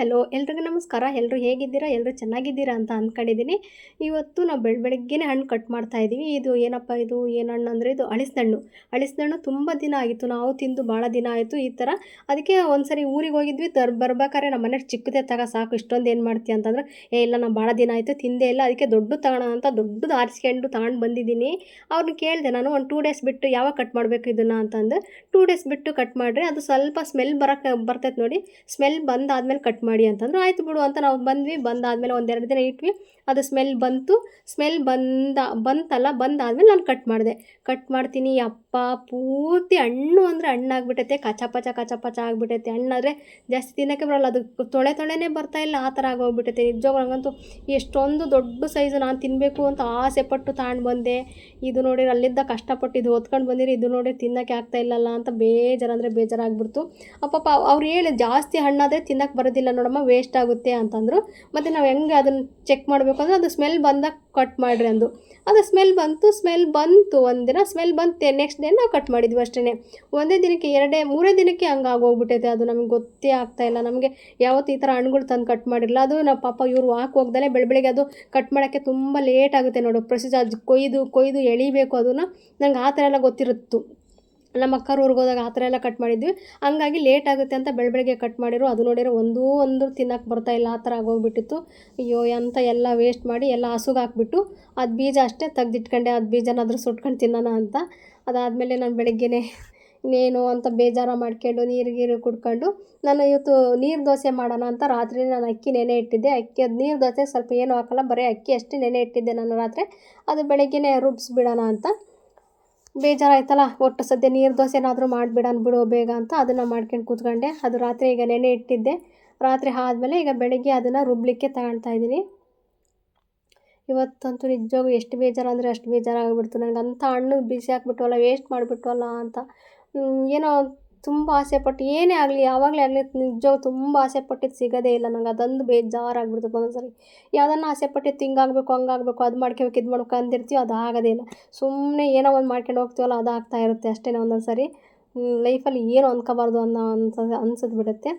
Hello, ಎಲ್ರಿಗೂ ನಮಸ್ಕಾರ. ಎಲ್ಲರೂ ಹೇಗಿದ್ದೀರಾ? ಎಲ್ಲರೂ ಚೆನ್ನಾಗಿದ್ದೀರಾ ಅಂತ ಅಂದ್ಕೊಂಡಿದ್ದೀನಿ. ಇವತ್ತು ನಾವು ಬೆಳ ಬೆಳಗ್ಗೆನೇ ಹಣ್ಣು ಕಟ್ ಮಾಡ್ತಾ ಇದ್ದೀವಿ. ಇದು ಏನಪ್ಪ ಇದು? ಏನು ಹಣ್ಣು ಅಂದರೆ ಇದು ಹಣ್ಣು ಹಣ್ಣು ತುಂಬ ದಿನ ಆಗಿತ್ತು. ನಾವು ತಿಂದು ಭಾಳ ದಿನ ಆಯಿತು ಈ ಥರ. ಅದಕ್ಕೆ ಒಂದು ಸರಿ ಊರಿಗೆ ಹೋಗಿದ್ವಿ. ತರ್ ಬರ್ಬೇಕಾದ್ರೆ ನಮ್ಮ ಮನೇಲಿ ಚಿಕ್ಕದೇ ತಗ ಸಾಕು, ಇಷ್ಟೊಂದು ಏನು ಮಾಡ್ತೀಯ ಅಂತಂದ್ರೆ, ಏ, ಇಲ್ಲ, ನಾನು ಭಾಳ ದಿನ ಆಯಿತು, ತಿಂದೇ ಇಲ್ಲ. ಅದಕ್ಕೆ ದೊಡ್ಡ ತಗೋಣ ಅಂತ ದೊಡ್ಡದು ಆರಿಸ್ಕೊಂಡು ತಗೊಂಡು ಬಂದಿದ್ದೀನಿ. ಅವ್ರನ್ನ ಕೇಳಿದೆ, ನಾನು ಒಂದು ಟೂ ಡೇಸ್ ಬಿಟ್ಟು ಯಾವಾಗ ಕಟ್ ಮಾಡಬೇಕು ಇದನ್ನು? ಅಂತಂದು. ಟೂ ಡೇಸ್ ಬಿಟ್ಟು ಕಟ್ ಮಾಡಿರಿ ಅದು ಸ್ವಲ್ಪ ಸ್ಮೆಲ್ ಬರೋಕ್ಕೆ ಬರ್ತೈತೆ ನೋಡಿ. ಸ್ಮೆಲ್ ಬಂದಾದ್ಮೇಲೆ ಕಟ್ ಮಾಡಿ ಅಂತಂದ್ರು, ಆಯ್ತು ಬಿಡು ಅಂತ ನಾವು ಬಂದ್ವಿ, ಬಂದಾದಮೇಲೆ ಒಂದೆರಡು ದಿನ ಇಟ್ವಿ. ಅದು ಸ್ಮೆಲ್ ಬಂತು. ಸ್ಮೆಲ್ ಬಂದ, ಬಂತಲ್ಲ, ಬಂದಾದಮೇಲೆ ನಾನು ಕಟ್ ಮಾಡಿದೆ. ಕಟ್ ಮಾಡ್ತೀನಿ ಅಪ್ಪ ಪೂರ್ತಿ ಹಣ್ಣು ಅಂದರೆ ಹಣ್ಣಾಗ್ಬಿಟ್ಟೈತೆ. ಕಚ ಪಚ ಕಚ ಪಚ ಆಗಿಬಿಟ್ಟೈತೆ. ಹಣ್ಣಾದರೆ ಜಾಸ್ತಿ ತಿನ್ನೋಕ್ಕೆ ಬರಲ್ಲ. ಅದು ತೊಳೆ ತೊಳೆನೇ ಬರ್ತಾ ಇಲ್ಲ. ಆ ಥರ ಆಗೋಗ್ಬಿಟ್ಟೈತೆ. ನಿಜವಾಗ ನನಗಂತೂ ಎಷ್ಟೊಂದು ದೊಡ್ಡ ಸೈಜು ನಾನು ತಿನ್ನಬೇಕು ಅಂತ ಆಸೆ ಪಟ್ಟು ತಗೊಂಡು ಬಂದೆ. ಇದು ನೋಡಿ ಅಲ್ಲಿದ್ದ ಕಷ್ಟಪಟ್ಟು ಇದು ಹೊತ್ಕೊಂಡು ಬಂದಿರಿ. ಇದು ನೋಡಿ ತಿನ್ನೋಕ್ಕೆ ಆಗ್ತಾ ಇಲ್ಲಲ್ಲ ಅಂತ ಬೇಜಾರಂದರೆ ಬೇಜಾರಾಗ್ಬಿಡ್ತು. ಅಪ್ಪಪ್ಪ ಅವ್ರು ಹೇಳಿ ಜಾಸ್ತಿ ಹಣ್ಣಾದರೆ ತಿನ್ನಕ್ಕೆ ಬರೋದಿಲ್ಲ ನೋಡಮ್ಮ ವೇಸ್ಟ್ ಆಗುತ್ತೆ ಅಂತಂದರು. ಮತ್ತು ನಾವು ಹೆಂಗೆ ಅದನ್ನು ಚೆಕ್ ಮಾಡಬೇಕು ಅಂದರೆ, ಅದು ಸ್ಮೆಲ್ ಬಂದಾಗ ಕಟ್ ಮಾಡಿರಿ ಅಂದು. ಅದು ಸ್ಮೆಲ್ ಬಂತು ಸ್ಮೆಲ್ ಬಂತು ಒಂದಿನ ಸ್ಮೆಲ್ ಬಂತು ನೆಕ್ಸ್ಟ್ ಡೇ ನಾವು ಕಟ್ ಮಾಡಿದ್ವಿ ಅಷ್ಟೇ ಒಂದೇ ದಿನಕ್ಕೆ ಎರಡೇ, ಮೂರೇ ದಿನಕ್ಕೆ ಹಂಗೆ ಆಗೋಗ್ಬಿಟ್ಟೈತೆ. ಅದು ನಮಗೆ ಗೊತ್ತೇ ಇಲ್ಲ. ನಮಗೆ ಯಾವತ್ತು ಈ ಥರ ಹಣ್ಣುಗಳು ತಂದು ಕಟ್ ಮಾಡಿರಲಿಲ್ಲ ಅದು ನಾವು ಪಾಪ ಇವರು ವಾಕ್ ಹೋಗ್ದಲೇ ಬೆಳಬೆಳಿಗ್ಗೆ ಅದು ಕಟ್ ಮಾಡೋಕ್ಕೆ ತುಂಬ ಲೇಟ್ ಆಗುತ್ತೆ ನೋಡು. ಪ್ರೊಸೀಜರ್ ಅದು ಕೊಯ್ದು ಕೊಯ್ದು ಎಳಿಬೇಕು ಅದನ್ನು. ನಂಗೆ ಆ ಥರ ಎಲ್ಲ ಗೊತ್ತಿರುತ್ತು. ನಮ್ಮ ಅಕ್ಕರ ಊರಿಗೆ ಹೋದಾಗ ಆ ಥರ ಎಲ್ಲ ಕಟ್ ಮಾಡಿದ್ವಿ. ಹಂಗಾಗಿ ಲೇಟ್ ಆಗುತ್ತೆ ಅಂತ ಬೆಳ ಬೆಳಗ್ಗೆ ಕಟ್ ಮಾಡಿರು. ಅದು ನೋಡಿರೋ ಒಂದೂ ಒಂದು ತಿನ್ನಕ್ಕೆ ಬರ್ತಾ ಇಲ್ಲ, ಆ ಥರ ಆಗೋಗ್ಬಿಟ್ಟಿತ್ತು. ಅಯ್ಯೋ ಅಂತ ಎಲ್ಲ ವೇಸ್ಟ್ ಮಾಡಿ ಎಲ್ಲ ಹಸುಗೆ ಹಾಕ್ಬಿಟ್ಟು ಅದು ಬೀಜ ಅಷ್ಟೇ ತೆಗ್ದಿಟ್ಕೊಂಡೆ. ಅದು ಬೀಜನಾದರೂ ಸುಟ್ಕೊಂಡು ತಿನ್ನೋಣ ಅಂತ. ಅದಾದಮೇಲೆ ನಾನು ಬೆಳಗ್ಗೆನೇ ಇನ್ನೇನು ಅಂತ ಬೇಜಾರ ಮಾಡ್ಕೊಂಡು ನೀರು ಗೀರು ಕುಡ್ಕೊಂಡು ನಾನು ಇವತ್ತು ನೀರು ದೋಸೆ ಮಾಡೋಣ ಅಂತ ರಾತ್ರಿ ನಾನು ಅಕ್ಕಿ ನೆನೆ ಇಟ್ಟಿದ್ದೆ. ಅಕ್ಕಿ ಅದು ನೀರು ದೋಸೆ ಸ್ವಲ್ಪ ಏನು ಹಾಕಲ್ಲ, ಬರೀ ಅಕ್ಕಿ ಅಷ್ಟೇ ನೆನೆ ಇಟ್ಟಿದ್ದೆ ನಾನು ರಾತ್ರಿ. ಅದು ಬೆಳಗ್ಗೆನೇ ರುಬ್ಬಿಸ್ಬಿಡೋಣ ಅಂತ. ಬೇಜಾರಾಯ್ತಲ್ಲ? ಒಟ್ಟು ಸದ್ಯ ನೀರು ದೋಸೆನಾದರೂ ಮಾಡಿಬಿಡೋಣ ಬಿಡು ಬೇಗ ಅಂತ ಅದನ್ನು ಮಾಡ್ಕೊಂಡು ಕೂತ್ಕೊಂಡೆ. ಅದು ರಾತ್ರಿ ಈಗ ನೆನೆ ಇಟ್ಟಿದ್ದೆ. ರಾತ್ರಿ ಆದಮೇಲೆ ಈಗ ಬೆಳಗ್ಗೆ ಅದನ್ನು ರುಬ್ಲಿಕ್ಕೆ ತಗೊಳ್ತಾ ಇದ್ದೀನಿ. ಇವತ್ತಂತೂ ನಿಜವಾಗೂ ಎಷ್ಟು ಬೇಜಾರು ಅಂದರೆ ಅಷ್ಟು ಬೇಜಾರಾಗಿಬಿಡ್ತು ನನಗೆ ಅಂಥ ಹಣ್ಣು ಬಿಸಿ ಹಾಕ್ಬಿಟ್ವಲ್ಲ ವೇಸ್ಟ್ ಮಾಡಿಬಿಟ್ವಲ್ಲ ಅಂತ. ಏನೋ ತುಂಬ ಆಸೆಪಟ್ಟು ಏನೇ ಆಗಲಿ, ಯಾವಾಗಲೇ ಆಗಲಿ ನಿಜವಾಗ ತುಂಬ ಆಸೆ ಪಟ್ಟಿದ್ದು ಸಿಗೋದೇ ಇಲ್ಲ. ನಂಗೆ ಅದೊಂದು ಬೇಜಾರಾಗ್ಬಿಡ್ತದೆ ಒಂದೊಂದು ಸರಿ ಯಾವುದನ್ನ ಆಸೆ ಪಟ್ಟಿದ್ದು ಹಿಂಗಾಗಬೇಕು, ಹಂಗಾಗಬೇಕು, ಅದು ಮಾಡ್ಕೋಬೇಕು, ಇದು ಮಾಡ್ಬೇಕು ಅಂದಿರ್ತೀವಿ ಅದು ಆಗೋದೇ ಇಲ್ಲ. ಸುಮ್ಮನೆ ಏನೋ ಒಂದು ಮಾಡ್ಕೊಂಡು ಹೋಗ್ತೀವಲ್ಲ, ಅದು ಆಗ್ತಾ ಇರುತ್ತೆ ಅಷ್ಟೇ ಒಂದೊಂದು ಸಾರಿ ಲೈಫಲ್ಲಿ ಏನು ಅಂದ್ಕೋಬಾರ್ದು ಅನ್ನೋ ಅನ್ಸ ಅನ್ಸದ್ ಬಿಡುತ್ತೆ.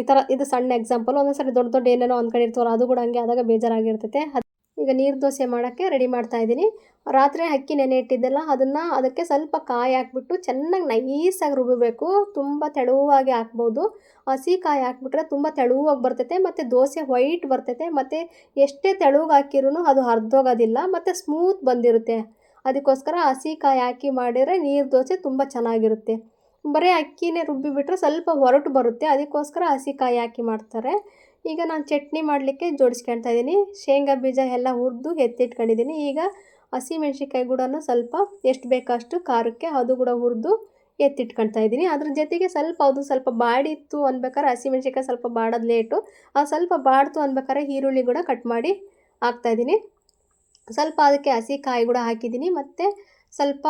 ಈ ಥರ ಇದು ಸಣ್ಣ ಎಕ್ಸಾಂಪಲ್ ಒಂದೊಂದು ಸರಿ ದೊಡ್ಡ ದೊಡ್ಡ ಏನೇನೋ ಅಂದ್ಕೊಂಡಿರ್ತೀವಲ್ಲ ಅದು ಕೂಡ ಹಂಗೆ ಆದಾಗ ಬೇಜಾರಾಗಿರ್ತೈತೆ. ಈಗ ನೀರು ದೋಸೆ ಮಾಡೋಕ್ಕೆ ರೆಡಿ ಮಾಡ್ತಾ ಇದ್ದೀನಿ. ರಾತ್ರಿ ಅಕ್ಕಿ ನೆನೆ ಇಟ್ಟಿದ್ದೆಲ್ಲ ಅದನ್ನು ಅದಕ್ಕೆ ಸ್ವಲ್ಪ ಕಾಯಿ ಹಾಕ್ಬಿಟ್ಟು ಚೆನ್ನಾಗಿ ನೈಸಾಗಿ ರುಬ್ಬಬೇಕು ತುಂಬ ತೆಳುವಾಗಿ ಹಾಕ್ಬೋದು. ಹಸಿ ಕಾಯಿ ಹಾಕ್ಬಿಟ್ರೆ ತುಂಬ ತೆಳುವಾಗಿ ಬರ್ತೈತೆ, ಮತ್ತು ದೋಸೆ ವೈಟ್ ಬರ್ತೈತೆ, ಮತ್ತು ಎಷ್ಟೇ ತೆಳುವಾಗಿ ಹಾಕಿರೂ ಅದು ಹರಿದೋಗೋದಿಲ್ಲ, ಮತ್ತು ಸ್ಮೂತ್ ಬಂದಿರುತ್ತೆ. ಅದಕ್ಕೋಸ್ಕರ ಹಸಿ ಕಾಯಿ ಹಾಕಿ ಮಾಡಿದರೆ ನೀರು ದೋಸೆ ತುಂಬ ಚೆನ್ನಾಗಿರುತ್ತೆ. ಬರೀ ಅಕ್ಕಿನೇ ರುಬ್ಬಿಬಿಟ್ರೆ ಸ್ವಲ್ಪ ಹೊರಟು ಬರುತ್ತೆ, ಅದಕ್ಕೋಸ್ಕರ ಹಸಿ ಕಾಯಿ ಹಾಕಿ ಮಾಡ್ತಾರೆ. ಈಗ ನಾನು ಚಟ್ನಿ ಮಾಡಲಿಕ್ಕೆ ಜೋಡಿಸ್ಕೊಳ್ತಾ ಇದ್ದೀನಿ ಶೇಂಗಾ ಬೀಜ ಎಲ್ಲ ಹುರಿದು ಎತ್ತಿಟ್ಕೊಂಡಿದ್ದೀನಿ ಈಗ ಹಸಿಮೆಣ್ಸಿಕಾಯಿ ಕೂಡ ಸ್ವಲ್ಪ ಎಷ್ಟು ಬೇಕಷ್ಟು ಖಾರಕ್ಕೆ ಅದು ಕೂಡ ಹುರಿದು ಎತ್ತಿಟ್ಕೊಳ್ತಾ ಇದ್ದೀನಿ ಅದ್ರ ಜೊತೆಗೆ ಸ್ವಲ್ಪ ಅದು ಸ್ವಲ್ಪ ಬಾಡಿತ್ತು ಅನ್ಬೇಕಾದ್ರೆ ಹಸಿಮೆಣ್ಸಿಕಾಯಿ ಸ್ವಲ್ಪ ಬಾಡೋದು ಲೇಟು. ಅದು ಸ್ವಲ್ಪ ಬಾಡ್ತು ಅನ್ಬೇಕಾದ್ರೆ ಈರುಳ್ಳಿ ಕೂಡ ಕಟ್ ಮಾಡಿ ಹಾಕ್ತಾಯಿದ್ದೀನಿ ಸ್ವಲ್ಪ ಅದಕ್ಕೆ ಹಸಿ ಕಾಯಿ ಕೂಡ ಹಾಕಿದ್ದೀನಿ ಮತ್ತು ಸ್ವಲ್ಪ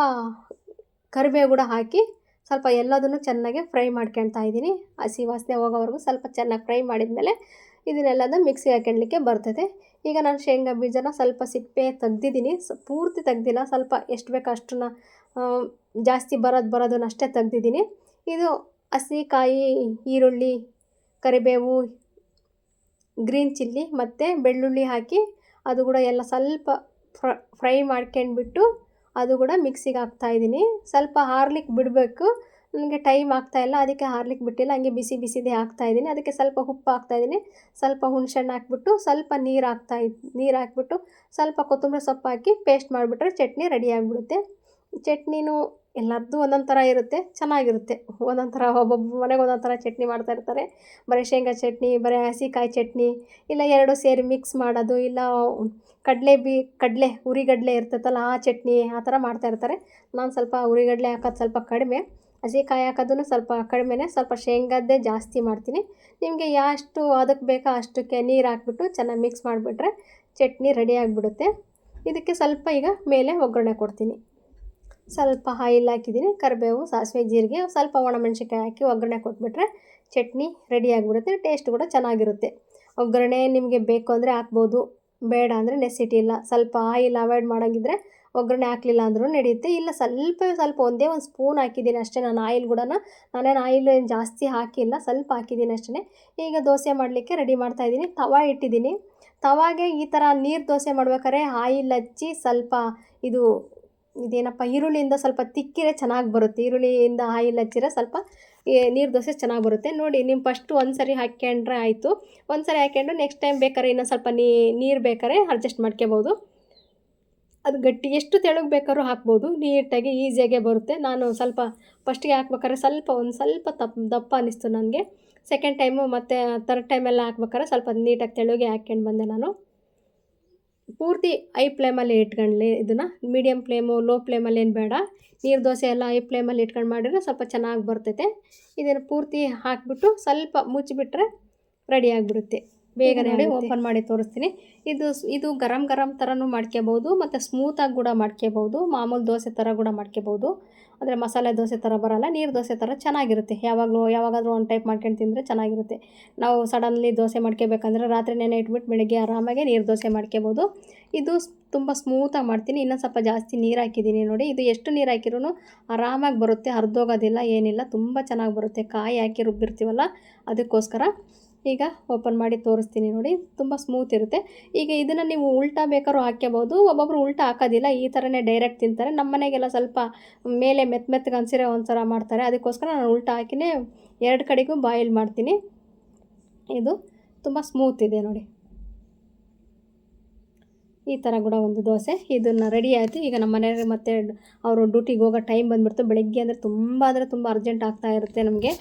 ಕರಿಬೇವು ಕೂಡ ಹಾಕಿ ಸ್ವಲ್ಪ ಎಲ್ಲದನ್ನು ಚೆನ್ನಾಗಿ ಫ್ರೈ ಮಾಡ್ಕೊಳ್ತಾ ಇದ್ದೀನಿ. ಹಸಿ ವಾಸನೆ ಹೋಗೋವರೆಗೂ ಸ್ವಲ್ಪ ಚೆನ್ನಾಗಿ ಫ್ರೈ ಮಾಡಿದ್ಮೇಲೆ ಇದನ್ನೆಲ್ಲದನ್ನು ಮಿಕ್ಸಿಗೆ ಹಾಕ್ಯಣ್ಲಿಕ್ಕೆ ಬರ್ತದೆ. ಈಗ ನಾನು ಶೇಂಗಾ ಬೀಜನ ಸ್ವಲ್ಪ ಸಿಪ್ಪೆ ತೆಗ್ದಿದ್ದೀನಿ. ಪೂರ್ತಿ ತೆಗ್ದಿಲ್ಲ, ಸ್ವಲ್ಪ ಎಷ್ಟು ಬೇಕೋ ಅಷ್ಟನ್ನ ಜಾಸ್ತಿ ಬರೋದು ಬರೋದನ್ನ ಅಷ್ಟೇ ತೆಗ್ದಿದ್ದೀನಿ. ಇದು ಹಸಿ ಕಾಯಿ ಈರುಳ್ಳಿ, ಕರಿಬೇವು, ಗ್ರೀನ್ ಚಿಲ್ಲಿ ಮತ್ತು ಬೆಳ್ಳುಳ್ಳಿ ಹಾಕಿ ಅದು ಕೂಡ ಎಲ್ಲ ಸ್ವಲ್ಪ ಫ್ರೈ ಮಾಡ್ಕೊಂಡ್ಬಿಟ್ಟು ಅದು ಕೂಡ ಮಿಕ್ಸಿಗೆ ಹಾಕ್ತಾಯಿದ್ದೀನಿ ಸ್ವಲ್ಪ ಹಾರ್ಲಿಕ್ಕೆ ಬಿಡಬೇಕು. ನನಗೆ ಟೈಮ್ ಆಗ್ತಾಯಿಲ್ಲ ಅದಕ್ಕೆ ಹಾರ್ಲಿಕ್ಕೆ ಬಿಟ್ಟಿಲ್ಲ. ಹಂಗೆ ಬಿಸಿ ಬಿಸಿದೇ ಹಾಕ್ತಾಯಿದ್ದೀನಿ ಅದಕ್ಕೆ ಸ್ವಲ್ಪ ಉಪ್ಪು ಹಾಕ್ತಾಯಿದ್ದೀನಿ ಸ್ವಲ್ಪ ಹುಣ್ಸೆಹಣ್ಣು ಹಾಕ್ಬಿಟ್ಟು ಸ್ವಲ್ಪ ನೀರು ಹಾಕ್ತಾ ನೀರು ಹಾಕ್ಬಿಟ್ಟು ಸ್ವಲ್ಪ ಕೊತ್ತಂಬರಿ ಸೊಪ್ಪು ಹಾಕಿ ಪೇಸ್ಟ್ ಮಾಡಿಬಿಟ್ರೆ ಚಟ್ನಿ ರೆಡಿ ಆಗಿಬಿಡುತ್ತೆ. ಚಟ್ನಿನೂ ಎಲ್ಲರದ್ದು ಒಂದೊಂದು ಥರ ಇರುತ್ತೆ, ಚೆನ್ನಾಗಿರುತ್ತೆ. ಒಂದೊಂದು ಥರ ಒಬ್ಬೊಬ್ಬ ಮನೆಗೆ ಒಂದೊಂದು ಥರ ಚಟ್ನಿ ಮಾಡ್ತಾ ಇರ್ತಾರೆ. ಬರೀ ಶೇಂಗಾ ಚಟ್ನಿ, ಬರೀ ಹಸಿಕಾಯಿ ಚಟ್ನಿ, ಇಲ್ಲ ಎರಡು ಸೇರಿ ಮಿಕ್ಸ್ ಮಾಡೋದು, ಇಲ್ಲ ಕಡಲೆ ಬಿ, ಕಡಲೆ ಹುರಿಗಡಲೆ ಇರ್ತೈತಲ್ಲ ಆ ಚಟ್ನಿ ಆ ಥರ ಮಾಡ್ತಾಯಿರ್ತಾರೆ ನಾನು ಸ್ವಲ್ಪ ಹುರಿಗಡಲೆ ಹಾಕೋದು ಸ್ವಲ್ಪ ಕಡಿಮೆ, ಹಸಿಕಾಯಿ ಹಾಕೋದನ್ನು ಸ್ವಲ್ಪ ಕಡಿಮೆನೇ, ಸ್ವಲ್ಪ ಶೇಂಗಾದ್ದೇ ಜಾಸ್ತಿ ಮಾಡ್ತೀನಿ. ನಿಮಗೆ ಎಷ್ಟು ಅದಕ್ಕೆ ಬೇಕೋ ಅಷ್ಟಕ್ಕೆ ನೀರು ಹಾಕ್ಬಿಟ್ಟು ಚೆನ್ನಾಗಿ ಮಿಕ್ಸ್ ಮಾಡಿಬಿಟ್ರೆ ಚಟ್ನಿ ರೆಡಿ ಆಗಿಬಿಡುತ್ತೆ. ಇದಕ್ಕೆ ಸ್ವಲ್ಪ ಈಗ ಮೇಲೆ ಒಗ್ಗರಣೆ ಕೊಡ್ತೀನಿ. ಸ್ವಲ್ಪ ಆಯಿಲ್ ಹಾಕಿದ್ದೀನಿ, ಕರಿಬೇವು, ಸಾಸಿವೆ, ಜೀರಿಗೆ, ಸ್ವಲ್ಪ ಒಣಮೆಣಸಿನ್ಕಾಯಿ ಹಾಕಿ ಒಗ್ಗರಣೆ ಕೊಟ್ಬಿಟ್ರೆ ಚಟ್ನಿ ರೆಡಿ ಆಗಿಬಿಡುತ್ತೆ ಟೇಸ್ಟ್ ಕೂಡ ಚೆನ್ನಾಗಿರುತ್ತೆ. ಒಗ್ಗರಣೆ ನಿಮಗೆ ಬೇಕು ಅಂದರೆ ಹಾಕ್ಬೋದು, ಬೇಡ ಅಂದರೆ ನೆಸಿಟಿ ಇಲ್ಲ ಸ್ವಲ್ಪ ಆಯಿಲ್ ಅವಾಯ್ಡ್ ಮಾಡೋಂಗಿದ್ರೆ ಒಗ್ಗರಣೆ ಹಾಕಲಿಲ್ಲ ಅಂದರೂ ನಡೆಯುತ್ತೆ. ಇಲ್ಲ ಸ್ವಲ್ಪ ಸ್ವಲ್ಪ ಒಂದೇ ಒಂದು ಸ್ಪೂನ್ ಹಾಕಿದ್ದೀನಿ ಅಷ್ಟೇ, ನಾನು ಆಯಿಲ್ ಕೂಡ ನಾನೇನು ಆಯಿಲ್ ಏನು ಜಾಸ್ತಿ ಹಾಕಿಲ್ಲ, ಸ್ವಲ್ಪ ಹಾಕಿದ್ದೀನಿ ಅಷ್ಟೇ ಈಗ ದೋಸೆ ಮಾಡಲಿಕ್ಕೆ ರೆಡಿ ಮಾಡ್ತಾಯಿದ್ದೀನಿ ತವಾ ಇಟ್ಟಿದ್ದೀನಿ. ತವಾಗೆ ಈ ಥರ ನೀರು ದೋಸೆ ಮಾಡ್ಬೇಕಾದ್ರೆ ಆಯಿಲ್ ಹಚ್ಚಿ ಸ್ವಲ್ಪ ಇದು ಇದೇನಪ್ಪ, ಈರುಳ್ಳಿಯಿಂದ ಸ್ವಲ್ಪ ತಿಕ್ಕಿರೆ ಚೆನ್ನಾಗಿ ಬರುತ್ತೆ. ಈರುಳ್ಳಿಯಿಂದ ಆಯಿಲ್ ಹಚ್ಚಿರೆ ಸ್ವಲ್ಪ ನೀರು ದೋಸೆ ಚೆನ್ನಾಗಿ ಬರುತ್ತೆ. ನೋಡಿ ನಿಮ್ಮ ಫಸ್ಟು ಒಂದು ಸರಿ ಹಾಕ್ಕೊಂಡ್ರೆ ಆಯಿತು. ಒಂದು ಸರಿ ಹಾಕ್ಕೊಂಡು ನೆಕ್ಸ್ಟ್ ಟೈಮ್ ಬೇಕಾದ್ರೆ ಇನ್ನೊಂದು ಸ್ವಲ್ಪ ನೀರು ಬೇಕಾದ್ರೆ ಅಡ್ಜಸ್ಟ್ ಮಾಡ್ಕೋಬೋದು ಅದು ಗಟ್ಟಿ, ಎಷ್ಟು ತೆಳುಗೆ ಬೇಕಾದ್ರೂ ಹಾಕ್ಬೋದು. ನೀಟಾಗಿ, ಈಸಿಯಾಗೆ ಬರುತ್ತೆ. ನಾನು ಸ್ವಲ್ಪ ಫಸ್ಟಿಗೆ ಹಾಕ್ಬೇಕಾದ್ರೆ ಸ್ವಲ್ಪ, ಒಂದು ಸ್ವಲ್ಪ ತಪ್ಪ ದಪ್ಪ ಅನ್ನಿಸ್ತು ನನಗೆ. ಸೆಕೆಂಡ್ ಟೈಮು ಮತ್ತು ತರ್ಡ್ ಟೈಮೆಲ್ಲ ಹಾಕ್ಬೇಕಾದ್ರೆ ಸ್ವಲ್ಪ ನೀಟಾಗಿ ತೆಳುಗೆ ಹಾಕ್ಕೊಂಡು ಬಂದೆ ನಾನು. ಪೂರ್ತಿ ಐ ಫ್ಲೇಮಲ್ಲಿ ಇಟ್ಕೊಂಡ್ಲಿ ಇದನ್ನು. ಮೀಡಿಯಮ್ ಫ್ಲೇಮು, ಲೋ ಫ್ಲೇಮಲ್ಲಿ ಏನು ಬೇಡ. ನೀರು ದೋಸೆ ಎಲ್ಲ ಐ ಫ್ಲೇಮಲ್ಲಿ ಇಟ್ಕೊಂಡು ಮಾಡಿದ್ರೆ ಸ್ವಲ್ಪ ಚೆನ್ನಾಗಿ ಬರ್ತೈತೆ. ಇದನ್ನು ಪೂರ್ತಿ ಹಾಕಿಬಿಟ್ಟು ಸ್ವಲ್ಪ ಮುಚ್ಚಿಬಿಟ್ರೆ ರೆಡಿ ಆಗಿಬಿಡುತ್ತೆ. ಬೇಗನೆ ಓಪನ್ ಮಾಡಿ ತೋರಿಸ್ತೀನಿ. ಇದು ಇದು ಗರಂ ಗರಂ ಥರನೂ ಮಾಡ್ಕೋಬೋದು ಮತ್ತು ಸ್ಮೂತಾಗಿ ಕೂಡ ಮಾಡ್ಕೋಬೋದು ಮಾಮೂಲು ದೋಸೆ ಥರ ಕೂಡ ಮಾಡ್ಕೋಬೋದು ಅಂದರೆ ಮಸಾಲೆ ದೋಸೆ ಥರ ಬರೋಲ್ಲ ನೀರು ದೋಸೆ ಥರ ಚೆನ್ನಾಗಿರುತ್ತೆ. ಯಾವಾಗಲೂ ಯಾವಾಗಾದರೂ ಒಂದು ಟೈಪ್ ಮಾಡ್ಕೊಂಡು ತಿಂದರೆ ಚೆನ್ನಾಗಿರುತ್ತೆ. ನಾವು ಸಡನ್ಲಿ ದೋಸೆ ಮಾಡ್ಕೋಬೇಕಂದ್ರೆ ರಾತ್ರಿ ನೆನೆ ಇಟ್ಬಿಟ್ಟು ಬೆಳಗ್ಗೆ ಆರಾಮಾಗಿ ನೀರು ದೋಸೆ ಮಾಡ್ಕೋಬೋದು ಇದು ತುಂಬ ಸ್ಮೂತಾಗಿ ಮಾಡ್ತೀನಿ. ಇನ್ನೊಂದು ಸ್ವಲ್ಪ ಜಾಸ್ತಿ ನೀರು ಹಾಕಿದ್ದೀನಿ ನೋಡಿ. ಇದು ಎಷ್ಟು ನೀರು ಹಾಕಿರೂ ಆರಾಮಾಗಿ ಬರುತ್ತೆ. ಹರಿದೋಗೋದಿಲ್ಲ ಏನಿಲ್ಲ. ತುಂಬ ಚೆನ್ನಾಗಿ ಬರುತ್ತೆ. ಕಾಯಿ ಹಾಕಿ ರುಬ್ಬಿರ್ತೀವಲ್ಲ ಅದಕ್ಕೋಸ್ಕರ. ಈಗ ಓಪನ್ ಮಾಡಿ ತೋರಿಸ್ತೀನಿ ನೋಡಿ, ತುಂಬ ಸ್ಮೂತ್ ಇರುತ್ತೆ. ಈಗ ಇದನ್ನು ನೀವು ಉಲ್ಟಾ ಬೇಕಾದ್ರೂ ಹಾಕ್ಕೋಬೋದು ಒಬ್ಬೊಬ್ರು ಉಲ್ಟಾ ಹಾಕೋದಿಲ್ಲ, ಈ ಥರನೇ ಡೈರೆಕ್ಟ್ ತಿಂತಾರೆ. ನಮ್ಮ ಮನೆಗೆಲ್ಲ ಸ್ವಲ್ಪ ಮೇಲೆ ಮೆತ್ತ ಮೆತ್ತಗೆ ಅನ್ಸಿರೋ ಒಂಥರ ಮಾಡ್ತಾರೆ. ಅದಕ್ಕೋಸ್ಕರ ನಾನು ಉಲ್ಟಾ ಹಾಕಿನೇ ಎರಡು ಕಡೆಗೂ ಬಾಯಿಲ್ ಮಾಡ್ತೀನಿ. ಇದು ತುಂಬ ಸ್ಮೂತ್ ಇದೆ ನೋಡಿ. ಈ ಥರ ಕೂಡ ಒಂದು ದೋಸೆ. ಇದನ್ನು ರೆಡಿ ಆಯಿತು. ಈಗ ನಮ್ಮ ಮನೆಯವ್ರಿಗೆ ಮತ್ತೆ ಅವರು ಡ್ಯೂಟಿಗೆ ಹೋಗೋ ಟೈಮ್ ಬಂದುಬಿಡ್ತು. ಬೆಳಗ್ಗೆ ಅಂದರೆ ತುಂಬ ಅಂದರೆ ತುಂಬ ಅರ್ಜೆಂಟ್ ಆಗ್ತಾ ಇರುತ್ತೆ ನಮಗೆ.